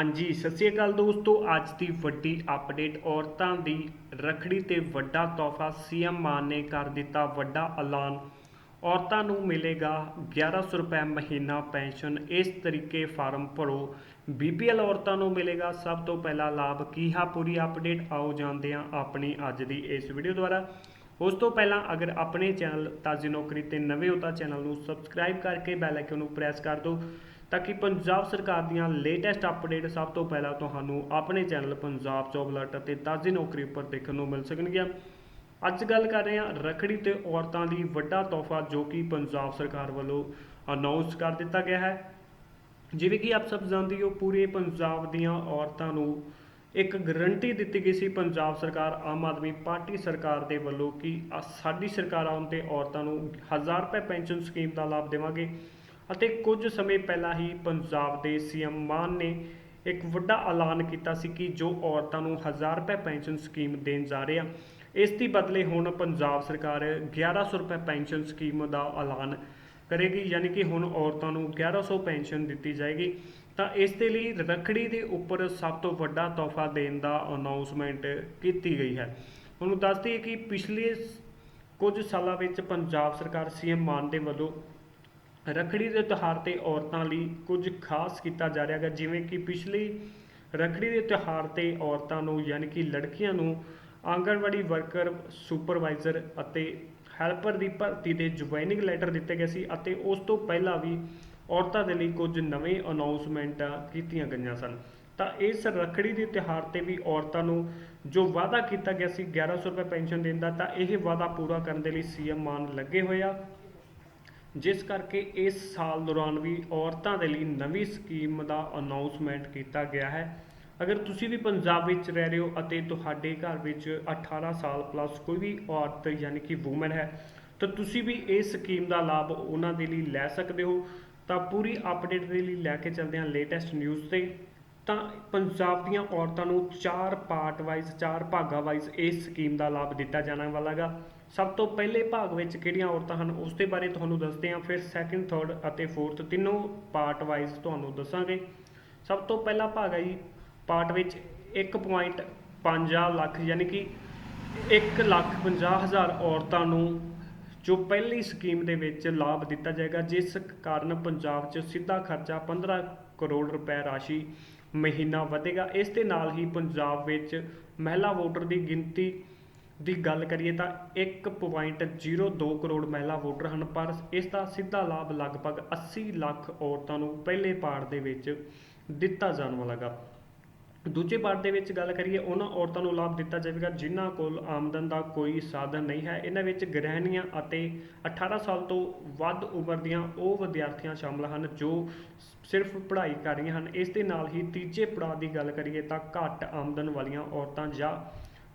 ਹਾਂਜੀ, ਸਤਿ ਸ਼੍ਰੀ ਅਕਾਲ ਦੋਸਤੋ। ਅੱਜ ਦੀ ਵੱਡੀ ਅਪਡੇਟ ਔਰਤਾਂ ਦੀ ਰਖੜੀ ਤੇ ਵੱਡਾ ਤੋਹਫਾ ਸੀਐਮ ਮਾਨ ਨੇ ਕਰ ਦਿੱਤਾ ਵੱਡਾ ਐਲਾਨ। ਔਰਤਾਂ ਨੂੰ ਮਿਲੇਗਾ 1100 ਰੁਪਏ ਮਹੀਨਾ ਪੈਨਸ਼ਨ। ਇਸ ਤਰੀਕੇ ਫਾਰਮ ਭਰੋ। ਬੀਪੀਐਲ ਔਰਤਾਂ ਨੂੰ ਮਿਲੇਗਾ ਸਭ ਤੋਂ ਪਹਿਲਾ ਲਾਭ। ਕੀ ਹੈ, ਪੂਰੀ ਅਪਡੇਟ ਆਓ ਜਾਣਦੇ ਹਾਂ ਆਪਣੀ ਅੱਜ ਦੀ ਇਸ ਵੀਡੀਓ ਦੁਆਰਾ। ਉਸ ਤੋਂ ਪਹਿਲਾਂ ਅਗਰ ਆਪਣੇ ਚੈਨਲ ਤਾਜ਼ੀ ਨੌਕਰੀ ਤੇ ਨਵੇਂ ਹੋ ਤਾਂ ਚੈਨਲ ਨੂੰ ਸਬਸਕ੍ਰਾਈਬ ਕਰਕੇ ਬੈਲ ਆਈਕਨ ਨੂੰ ਪ੍ਰੈਸ ਕਰ ਦਿਓ ਤਾਂ ਕਿ ਪੰਜਾਬ ਸਰਕਾਰ ਦੀਆਂ ਲੇਟੈਸਟ ਅਪਡੇਟ ਸਭ ਤੋਂ ਪਹਿਲਾਂ ਤੁਹਾਨੂੰ ਆਪਣੇ ਚੈਨਲ ਪੰਜਾਬ ਜੋਬ ਅਲਰਟ ਅਤੇ ਤਾਜ਼ੀ ਨੌਕਰੀ ਉੱਪਰ ਦੇਖਣ ਨੂੰ ਮਿਲ ਸਕਣਗੀਆਂ। ਅੱਜ ਗੱਲ ਕਰ ਰਹੇ ਹਾਂ ਰਖੜੀ ਤੇ ਔਰਤਾਂ ਲਈ ਵੱਡਾ ਤੋਹਫਾ ਜੋ ਕਿ ਪੰਜਾਬ ਸਰਕਾਰ ਵੱਲੋਂ ਅਨਾਉਂਸ ਕਰ ਦਿੱਤਾ ਗਿਆ ਹੈ। ਜਿਵੇਂ ਕਿ ਆਪ ਸਭ ਜਾਣਦੇ ਹੋ, ਪੂਰੇ ਪੰਜਾਬ ਦੀਆਂ ਔਰਤਾਂ ਨੂੰ ਇੱਕ ਗਰੰਟੀ ਦਿੱਤੀ ਗਈ ਸੀ ਪੰਜਾਬ ਸਰਕਾਰ, ਆਮ ਆਦਮੀ ਪਾਰਟੀ ਸਰਕਾਰ ਦੇ ਵੱਲੋਂ ਕਿ ਆ ਸਾਡੀ ਸਰਕਾਰ ਆਉਣ ਤੇ ਔਰਤਾਂ ਨੂੰ 1000 ਰੁਪਏ ਪੈਨਸ਼ਨ ਸਕੀਮ ਦਾ ਲਾਭ ਦੇਵਾਂਗੇ। ਅਤੇ ਕੁਝ ਸਮੇਂ ਪਹਿਲਾਂ ਹੀ ਪੰਜਾਬ ਦੇ ਸੀਐਮ ਮਾਨ ਨੇ ਇੱਕ ਵੱਡਾ ਐਲਾਨ ਕੀਤਾ ਸੀ ਕਿ ਜੋ ਔਰਤਾਂ ਨੂੰ 1000 ਰੁਪਏ ਪੈਨਸ਼ਨ ਸਕੀਮ ਦੇਣ ਜਾ ਰਹੇ ਆ, ਇਸ ਦੀ ਬਦਲੇ ਹੁਣ ਪੰਜਾਬ ਸਰਕਾਰ 1100 ਰੁਪਏ ਪੈਨਸ਼ਨ ਸਕੀਮ ਦਾ ਐਲਾਨ ਕਰੇਗੀ। ਯਾਨੀ ਕਿ ਹੁਣ ਔਰਤਾਂ ਨੂੰ 1100 ਪੈਨਸ਼ਨ ਦਿੱਤੀ ਜਾਏਗੀ। ਤਾਂ ਇਸ ਦੇ ਲਈ ਰੱਖੜੀ ਦੇ ਉੱਪਰ ਸਭ ਤੋਂ ਵੱਡਾ ਤੋਹਫਾ ਦੇਣ ਦਾ ਅਨਾਉਂਸਮੈਂਟ ਕੀਤੀ ਗਈ ਹੈ। ਤੁਹਾਨੂੰ ਦੱਸ ਦਈਏ ਕਿ ਪਿਛਲੇ ਕੁਝ ਸਾਲਾਂ ਵਿੱਚ ਪੰਜਾਬ ਸਰਕਾਰ ਸੀਐਮ ਮਾਨ ਦੇ ਵੱਲੋਂ ਰੱਖੜੀ ਦੇ ਤਿਉਹਾਰ ਤੇ ਔਰਤਾਂ ਲਈ ਕੁਝ ਖਾਸ ਕੀਤਾ ਜਾ ਰਿਹਾ ਹੈ ਜਿਵੇਂ ਕਿ ਪਿਛਲੀ ਰੱਖੜੀ ਦੇ ਤਿਉਹਾਰ ਤੇ ਔਰਤਾਂ ਨੂੰ ਯਾਨੀ ਕਿ ਲੜਕੀਆਂ ਨੂੰ ਆਂਗਣਵਾੜੀ ਵਰਕਰ, ਸੁਪਰਵਾਈਜ਼ਰ ਅਤੇ ਹੈਲਪਰ ਦੀ ਭਰਤੀ ਦੇ ਜੁਆਇਨਿੰਗ ਲੈਟਰ ਦਿੱਤੇ ਗਏ ਸੀ ਅਤੇ ਉਸ ਤੋਂ ਪਹਿਲਾਂ ਵੀ ਔਰਤਾਂ ਦੇ ਲਈ ਕੁਝ ਨਵੇਂ ਅਨਾਉਂਸਮੈਂਟਾਂ ਕੀਤੀਆਂ ਗਈਆਂ ਸਨ। ਤਾਂ ਇਸ ਰੱਖੜੀ ਦੇ ਤਿਉਹਾਰ ਤੇ ਵੀ ਔਰਤਾਂ ਨੂੰ ਜੋ ਵਾਅਦਾ ਕੀਤਾ ਗਿਆ ਸੀ 1100 ਰੁਪਏ ਪੈਨਸ਼ਨ ਦੇਣ ਦਾ, ਤਾਂ ਇਹ ਵਾਅਦਾ ਪੂਰਾ ਕਰਨ ਦੇ ਲਈ ਸੀਐਮ ਮਾਨ ਲੱਗੇ ਹੋਏ ਆ। ਜਿਸ ਕਰਕੇ ਇਸ ਸਾਲ ਦੌਰਾਨ ਵੀ ਔਰਤਾਂ ਦੇ ਲਈ ਨਵੀਂ ਸਕੀਮ ਦਾ ਅਨਾਉਂਸਮੈਂਟ ਕੀਤਾ ਗਿਆ ਹੈ। ਅਗਰ ਤੁਸੀਂ ਵੀ ਪੰਜਾਬ ਵਿੱਚ ਰਹਿ ਰਹੇ ਹੋ ਅਤੇ ਤੁਹਾਡੇ ਘਰ ਵਿੱਚ 18 ਸਾਲ ਪਲੱਸ ਕੋਈ ਵੀ ਔਰਤ ਯਾਨੀ ਕਿ ਔਮਨ ਹੈ, ਤਾਂ ਤੁਸੀਂ ਵੀ ਇਸ ਸਕੀਮ ਦਾ ਲਾਭ ਉਹਨਾਂ ਦੇ ਲਈ ਲੈ ਸਕਦੇ ਹੋ। ਤਾਂ ਪੂਰੀ ਅਪਡੇਟ ਦੇ ਲਈ ਲੈ ਕੇ ਚੱਲਦੇ ਹਾਂ ਲੇਟੈਸਟ ਨਿਊਜ਼ ਤੇ। ਤਾਂ ਪੰਜਾਬ ਦੀਆਂ ਔਰਤਾਂ ਨੂੰ ਚਾਰ ਪਾਰਟ ਵਾਈਜ਼, ਚਾਰ ਭਾਗਾਂ ਵਾਈਜ਼ ਇਸ ਸਕੀਮ ਦਾ ਲਾਭ ਦਿੱਤਾ ਜਾਣਾ ਵਾਲਾਗਾ। ਸਭ ਤੋਂ ਪਹਿਲੇ ਭਾਗ ਵਿੱਚ ਕਿਹੜੀਆਂ ਔਰਤਾਂ ਹਨ, ਉਸ ਦੇ ਬਾਰੇ ਤੁਹਾਨੂੰ ਦੱਸਦੇ ਹਾਂ, ਫਿਰ ਸੈਕਿੰਡ ਥਰਡ ਅਤੇ ਫੋਰਥ ਤਿੰਨੋਂ ਪਾਰਟ ਵਾਈਜ਼ ਤੁਹਾਨੂੰ ਦੱਸਾਂਗੇ। ਸਭ ਤੋਂ ਪਹਿਲਾ ਭਾਗ ਹੈ ਜੀ, ਪਾਰਟ ਵਿੱਚ 1.5 ਲੱਖ, ਯਾਨੀ ਕਿ 1 ਲੱਖ 50 ਹਜ਼ਾਰ ਔਰਤਾਂ ਨੂੰ ਜੋ ਪਹਿਲੀ ਸਕੀਮ ਦੇ ਵਿੱਚ ਲਾਭ ਦਿੱਤਾ ਜਾਏਗਾ, ਜਿਸ ਕਾਰਨ ਪੰਜਾਬ 'ਚ ਸਿੱਧਾ ਖਰਚਾ 15 ਕਰੋੜ ਰੁਪਏ ਰਾਸ਼ੀ ਮਹੀਨਾ ਵਧੇਗਾ। ਇਸ ਦੇ ਨਾਲ ਹੀ ਪੰਜਾਬ ਵਿੱਚ ਮਹਿਲਾ ਵੋਟਰ ਦੀ ਗਿਣਤੀ ਦੀ ਗੱਲ ਕਰੀਏ ਤਾਂ 1.02 ਕਰੋੜ ਮਹਿਲਾ ਵੋਟਰ ਹਨ, ਪਰ ਇਸ ਦਾ ਸਿੱਧਾ ਲਾਭ ਲਗਭਗ 80 ਲੱਖ ਔਰਤਾਂ ਨੂੰ ਪਹਿਲੇ ਪਾੜ ਦੇ ਵਿੱਚ ਦਿੱਤਾ ਜਾਣ ਵਾਲਾਗਾ ਦੂਜੇ ਪਾਰਟ ਦੇ ਵਿੱਚ ਗੱਲ ਕਰੀਏ, ਉਹਨਾਂ ਔਰਤਾਂ ਨੂੰ ਲਾਭ ਦਿੱਤਾ ਜਾਵੇਗਾ, ਜਿਨ੍ਹਾਂ ਕੋਲ ਆਮਦਨ ਦਾ ਕੋਈ ਸਾਧਨ ਨਹੀਂ ਹੈ। ਇਹਨਾਂ ਵਿੱਚ ਗ੍ਰਹਿਣੀਆਂ ਅਤੇ 18 ਸਾਲ ਤੋਂ ਵੱਧ ਉਮਰ ਦੀਆਂ ਉਹ ਵਿਦਿਆਰਥੀਆਂ ਸ਼ਾਮਲ ਹਨ ਜੋ ਸਿਰਫ ਪੜ੍ਹਾਈ ਕਰ ਰਹੀਆਂ ਹਨ। ਇਸ ਦੇ ਨਾਲ ਹੀ ਤੀਜੇ ਪੜਾਅ ਦੀ ਗੱਲ ਕਰੀਏ ਤਾਂ ਘੱਟ ਆਮਦਨ ਵਾਲੀਆਂ ਔਰਤਾਂ ਜਾਂ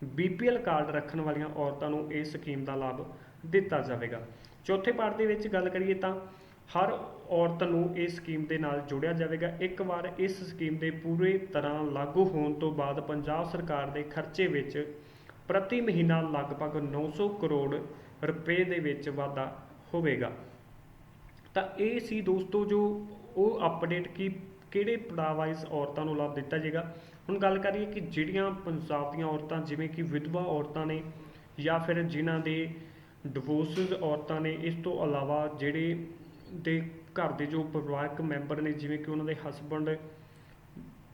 ਬੀਪੀਐਲ ਕਾਰਡ ਰੱਖਣ ਵਾਲੀਆਂ ਔਰਤਾਂ ਨੂੰ ਇਸ ਸਕੀਮ ਦਾ ਲਾਭ ਦਿੱਤਾ ਜਾਵੇਗਾ। ਚੌਥੇ ਪਾਰਟ ਦੇ ਵਿੱਚ ਗੱਲ ਕਰੀਏ ਤਾਂ ਹਰ ਔਰਤ ਨੂੰ ਇਸ ਸਕੀਮ ਦੇ ਨਾਲ ਜੋੜਿਆ ਜਾਵੇਗਾ। ਇੱਕ ਵਾਰ ਇਸ ਸਕੀਮ ਦੇ ਪੂਰੇ ਤਰ੍ਹਾਂ ਲਾਗੂ ਹੋਣ ਤੋਂ ਬਾਅਦ ਪੰਜਾਬ ਸਰਕਾਰ ਦੇ ਖਰਚੇ ਵਿੱਚ ਪ੍ਰਤੀ ਮਹੀਨਾ ਲਗਭਗ 900 ਕਰੋੜ ਰੁਪਏ ਦੇ ਵਿੱਚ ਵਾਧਾ ਹੋਵੇਗਾ। ਤਾਂ ਇਹ ਸੀ ਦੋਸਤੋ ਜੋ ਉਹ ਅਪਡੇਟ ਕੀ ਕਿਹੜੇ ਪੜਾਅ ਵਾਈਜ਼ ਔਰਤਾਂ ਨੂੰ ਲਾਭ ਦਿੱਤਾ ਜਾਏਗਾ। ਹੁਣ ਗੱਲ ਕਰੀਏ ਕਿ ਜਿਹੜੀਆਂ ਪੰਜਾਬ ਦੀਆਂ ਔਰਤਾਂ ਜਿਵੇਂ ਕਿ ਵਿਧਵਾ ਔਰਤਾਂ ਨੇ ਜਾਂ ਫਿਰ ਜਿਨ੍ਹਾਂ ਦੇ ਡਿਵੋਰਸਡ ਔਰਤਾਂ ਨੇ, ਇਸ ਤੋਂ ਇਲਾਵਾ ਜਿਹੜੇ ਦੇ ਘਰ ਦੇ ਜੋ ਪਰਿਵਾਰਕ ਮੈਂਬਰ ਨੇ, ਜਿਵੇਂ ਕਿ ਉਹਨਾਂ ਦੇ ਹਸਬੰਡ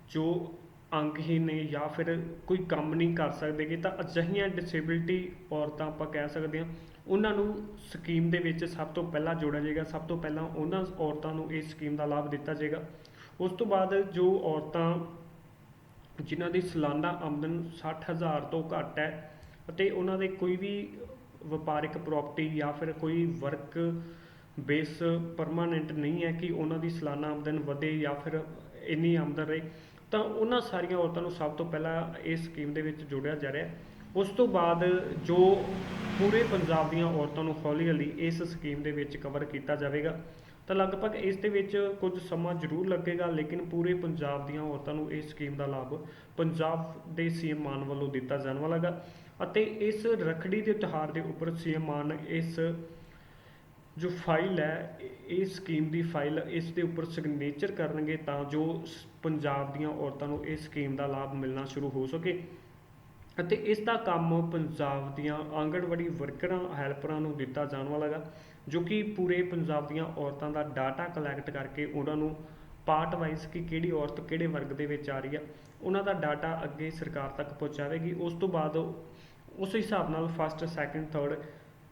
ਜੋ ਅੰਗਹੀਨ ਨੇ ਜਾਂ ਫਿਰ ਕੋਈ ਕੰਮ ਨਹੀਂ ਕਰ ਸਕਦੇਗੇ ਤਾਂ ਅਜਿਹੀਆਂ ਡਿਸੇਬਿਲਟੀ ਔਰਤਾਂ ਆਪਾਂ ਕਹਿ ਸਕਦੇ ਹਾਂ, ਉਹਨਾਂ ਨੂੰ ਸਕੀਮ ਦੇ ਵਿੱਚ ਸਭ ਤੋਂ ਪਹਿਲਾਂ ਜੋੜਿਆ ਜਾਏਗਾ, ਸਭ ਤੋਂ ਪਹਿਲਾਂ ਉਹਨਾਂ ਔਰਤਾਂ ਨੂੰ ਇਸ ਸਕੀਮ ਦਾ ਲਾਭ ਦਿੱਤਾ ਜਾਏਗਾ। ਉਸ ਤੋਂ ਬਾਅਦ ਜੋ ਔਰਤਾਂ ਜਿਨ੍ਹਾਂ ਦੀ ਸਾਲਾਨਾ ਆਮਦਨ 60000 ਤੋਂ ਘੱਟ ਹੈ, ਅਤੇ ਉਹਨਾਂ ਦੇ ਕੋਈ ਵੀ ਵਪਾਰਿਕ ਪ੍ਰਾਪਰਟੀ ਜਾਂ ਫਿਰ ਕੋਈ ਵਰਕ ਬੇਸ ਪਰਮਾਨੈਂਟ ਨਹੀਂ ਹੈ ਕਿ ਉਹਨਾਂ ਦੀ ਸਾਲਾਨਾ ਆਮਦਨ ਵਧੇ ਜਾਂ ਫਿਰ ਇੰਨੀ ਆਮਦਨ ਰਹੇ, ਤਾਂ ਉਹਨਾਂ ਸਾਰੀਆਂ ਔਰਤਾਂ ਨੂੰ ਸਭ ਤੋਂ ਪਹਿਲਾਂ ਇਸ ਸਕੀਮ ਦੇ ਵਿੱਚ ਜੋੜਿਆ ਜਾ ਰਿਹਾ ਉਸ ਤੋਂ ਬਾਅਦ ਜੋ ਪੂਰੇ ਪੰਜਾਬ ਦੀਆਂ ਔਰਤਾਂ ਨੂੰ ਹੌਲੀ ਹੌਲੀ ਇਸ ਸਕੀਮ ਦੇ ਵਿੱਚ ਕਵਰ ਕੀਤਾ ਜਾਵੇਗਾ, ਤਾਂ ਲਗਭਗ ਇਸ ਦੇ ਵਿੱਚ ਕੁਝ ਸਮਾਂ ਜ਼ਰੂਰ ਲੱਗੇਗਾ, ਲੇਕਿਨ ਪੂਰੇ ਪੰਜਾਬ ਦੀਆਂ ਔਰਤਾਂ ਨੂੰ ਇਸ ਸਕੀਮ ਦਾ ਲਾਭ ਪੰਜਾਬ ਦੇ ਸੀਐਮ ਮਾਨ ਵੱਲੋਂ ਦਿੱਤਾ ਜਾਣ ਵਾਲਾ ਗਾ ਅਤੇ ਇਸ ਰੱਖੜੀ ਦੇ ਤਿਉਹਾਰ ਦੇ ਉੱਪਰ ਸੀਐਮ ਮਾਨ ਇਸ ਜੋ ਫਾਈਲ ਹੈ, ਇਹ- ਸਕੀਮ ਦੀ ਫਾਈਲ, ਇਸ ਦੇ ਉੱਪਰ ਸਿਗਨੇਚਰ ਕਰਨਗੇ ਤਾਂ ਜੋ ਸ- ਪੰਜਾਬ ਦੀਆਂ ਔਰਤਾਂ ਨੂੰ ਇਸ ਸਕੀਮ ਦਾ ਲਾਭ ਮਿਲਣਾ ਸ਼ੁਰੂ ਹੋ ਸਕੇ। ਅਤੇ ਇਸ ਦਾ ਕੰਮ ਪੰਜਾਬ ਦੀਆਂ ਆਂਗਣਵਾੜੀ ਵਰਕਰਾਂ, ਹੈਲਪਰਾਂ ਨੂੰ ਦਿੱਤਾ ਜਾਣ ਵਾਲਾ ਹੈਗਾ, ਜੋ ਕਿ ਪੂਰੇ ਪੰਜਾਬ ਦੀਆਂ ਔਰਤਾਂ ਦਾ ਡਾਟਾ ਕਲੈਕਟ ਕਰਕੇ ਉਹਨਾਂ ਨੂੰ ਪਾਰਟ ਵਾਈਜ਼ ਕਿ ਕਿਹੜੀ ਔਰਤ ਕਿਹੜੇ ਵਰਗ ਦੇ ਵਿੱਚ ਆ ਰਹੀ ਆ, ਉਹਨਾਂ ਦਾ ਡਾਟਾ ਅੱਗੇ ਸਰਕਾਰ ਤੱਕ ਪਹੁੰਚਾਵੇਗੀ। ਉਸ ਤੋਂ ਬਾਅਦ ਉਸ ਹਿਸਾਬ ਨਾਲ ਫਸਟ ਸੈਕੰਡ ਥਰਡ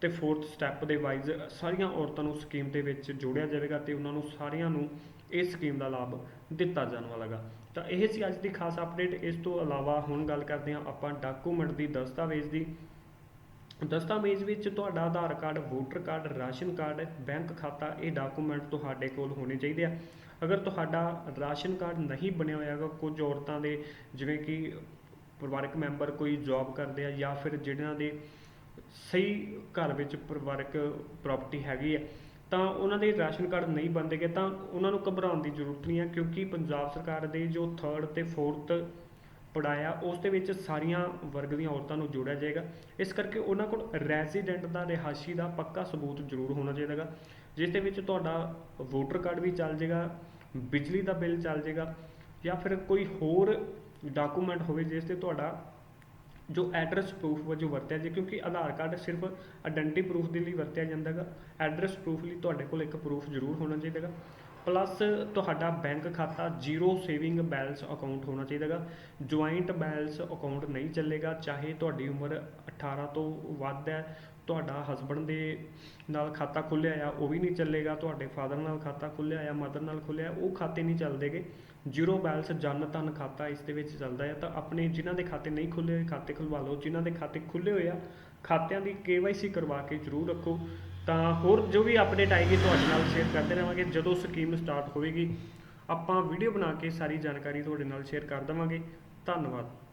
ਤੇ ਫੋਰਥ ਸਟੈਪ ਦੇ ਵਾਈਜ਼ ਸਾਰੀਆਂ ਔਰਤਾਂ ਨੂੰ ਸਕੀਮ ਦੇ ਵਿੱਚ ਜੋੜਿਆ ਜਾਵੇਗਾ ਤੇ ਉਹਨਾਂ ਨੂੰ ਸਾਰਿਆਂ ਨੂੰ ਇਸ ਸਕੀਮ ਦਾ ਲਾਭ ਦਿੱਤਾ ਜਾਣ ਵਾਲਾ ਗਾ ਤਾਂ ਇਹ ਸੀ ਅੱਜ ਦੀ ਖਾਸ ਅਪਡੇਟ ਇਸ ਤੋਂ ਇਲਾਵਾ ਹੁਣ ਗੱਲ ਕਰਦੇ ਹਾਂ ਆਪਾਂ ਡਾਕੂਮੈਂਟ ਦੀ, ਦਸਤਾਵੇਜ਼ ਦੀ। ਦਸਤਾਵੇਜ਼ ਵਿੱਚ ਤੁਹਾਡਾ Aadhaar card voter card, ration card bank ਖਾਤਾ, ਇਹ ਡਾਕੂਮੈਂਟ ਤੁਹਾਡੇ ਕੋਲ ਹੋਣੇ ਚਾਹੀਦੇ ਆ। ਅਗਰ ਤੁਹਾਡਾ ਰਾਸ਼ਨ ਕਾਰਡ ਨਹੀਂ ਬਣਿਆ ਹੋਇਆ ਹੈਗਾ, ਕੁਝ ਔਰਤਾਂ ਦੇ ਜਿਵੇਂ ਕਿ ਪਰਿਵਾਰਕ ਮੈਂਬਰ ਕੋਈ ਜੌਬ ਕਰਦੇ ਆ ਜਾਂ ਫਿਰ ਜਿਹਨਾਂ ਦੇ ਸਹੀ ਘਰ ਵਿੱਚ ਪਰਿਵਾਰਕ ਪ੍ਰਾਪਰਟੀ ਹੈਗੀ ਹੈ, ਤਾਂ ਉਹਨਾਂ ਦੇ ਰਾਸ਼ਨ ਕਾਰਡ ਨਹੀਂ ਬਣਦੇਗੇ ਤਾਂ ਉਹਨਾਂ ਨੂੰ ਘਬਰਾਉਣ ਦੀ ਜ਼ਰੂਰਤ ਨਹੀਂ ਹੈ, ਕਿਉਂਕਿ ਪੰਜਾਬ ਸਰਕਾਰ ਦੇ ਜੋ ਥਰਡ ਤੇ ਫੋਰਥ ਪੜਾਇਆ, ਉਸ ਦੇ ਵਿੱਚ ਸਾਰੀਆਂ ਵਰਗ ਦੀਆਂ ਔਰਤਾਂ ਨੂੰ ਜੋੜਿਆ ਜਾਏਗਾ। ਇਸ ਕਰਕੇ ਉਹਨਾਂ ਕੋਲ ਰੈਜ਼ੀਡੈਂਟ ਦਾ ਰਿਹਾਇਸ਼ੀ ਦਾ ਪੱਕਾ ਸਬੂਤ ਜ਼ਰੂਰ ਹੋਣਾ ਚਾਹੀਦਾ ਗਾ ਜਿਸ ਦੇ ਵਿੱਚ ਤੁਹਾਡਾ ਵੋਟਰ ਕਾਰਡ ਵੀ ਚੱਲ ਜਾਏਗਾ, ਬਿਜਲੀ ਦਾ ਬਿੱਲ ਚੱਲ ਜਾਏਗਾ, ਜਾਂ ਫਿਰ ਕੋਈ ਹੋਰ ਡਾਕੂਮੈਂਟ ਹੋਵੇ ਜਿਸ ਤੇ ਤੁਹਾਡਾ ਜੋ ਐਡਰੈਸ ਪ੍ਰੂਫ ਵਜੋਂ ਵਰਤਿਆ ਜੇ, ਕਿਉਂਕਿ ਆਧਾਰ ਕਾਰਡ ਸਿਰਫ ਆਇਡੈਂਟੀ ਪ੍ਰੂਫ ਦੇ ਲਈ ਵਰਤਿਆ ਜਾਂਦਾ ਹੈਗਾ ਐਡਰੈਸ ਪ੍ਰੂਫ ਲਈ ਤੁਹਾਡੇ ਕੋਲ ਇੱਕ ਪ੍ਰੂਫ ਜ਼ਰੂਰ ਹੋਣਾ ਚਾਹੀਦਾ ਹੈਗਾ ਪਲੱਸ ਤੁਹਾਡਾ ਬੈਂਕ ਖਾਤਾ ਜ਼ੀਰੋ ਸੇਵਿੰਗ ਬੈਲੈਂਸ ਅਕਾਊਂਟ ਹੋਣਾ ਚਾਹੀਦਾ ਹੈਗਾ ਜੁਆਇੰਟ ਬੈਲੈਂਸ ਅਕਾਊਂਟ ਨਹੀਂ ਚੱਲੇਗਾ, ਚਾਹੇ ਤੁਹਾਡੀ ਉਮਰ 18 ਤੋਂ ਵੱਧ ਹੈ ਤੁਹਾਡਾ ਹਸਬੰਡ ਦੇ ਨਾਲ ਖਾਤਾ ਖੁੱਲਿਆ ਆ, ਉਹ ਵੀ ਨਹੀਂ ਚੱਲੇਗਾ, ਤੁਹਾਡੇ ਫਾਦਰ ਨਾਲ ਖਾਤਾ ਖੁੱਲਿਆ ਆ ਮਦਰ ਨਾਲ ਖੁੱਲਿਆ ਉਹ ਖਾਤੇ ਨਹੀਂ ਚੱਲਦੇਗੇ ਜ਼ੀਰੋ ਬੈਲੈਂਸ ਜਨ ਧਨ ਖਾਤਾ ਇਸ ਦੇ ਵਿੱਚ ਚੱਲਦਾ ਹੈ ਤਾਂ ਆਪਣੇ ਜਿਨ੍ਹਾਂ ਦੇ ਖਾਤੇ ਨਹੀਂ ਖੁੱਲੇ ਹੋਏ, ਖਾਤੇ ਖੁਲਵਾ ਲਓ, ਜਿਨ੍ਹਾਂ ਦੇ ਖਾਤੇ ਖੁੱਲੇ ਹੋਏ ਆ, ਖਾਤਿਆਂ ਦੀ KYC ਕਰਵਾ ਕੇ ਜ਼ਰੂਰ ਰੱਖੋ। ਤਾਂ ਹੋਰ ਜੋ ਵੀ ਅਪਡੇਟ ਆਏਗੀ ਤੁਹਾਡੇ ਨਾਲ ਸ਼ੇਅਰ ਕਰਦੇ ਰਹਾਂਗੇ, ਜਦੋਂ ਸਕੀਮ ਸਟਾਰਟ ਹੋਵੇਗੀ, ਆਪਾਂ ਵੀਡੀਓ ਬਣਾ ਕੇ ਸਾਰੀ ਜਾਣਕਾਰੀ ਤੁਹਾਡੇ ਨਾਲ ਸ਼ੇਅਰ ਕਰ ਦੇਵਾਂਗੇ। ਧੰਨਵਾਦ।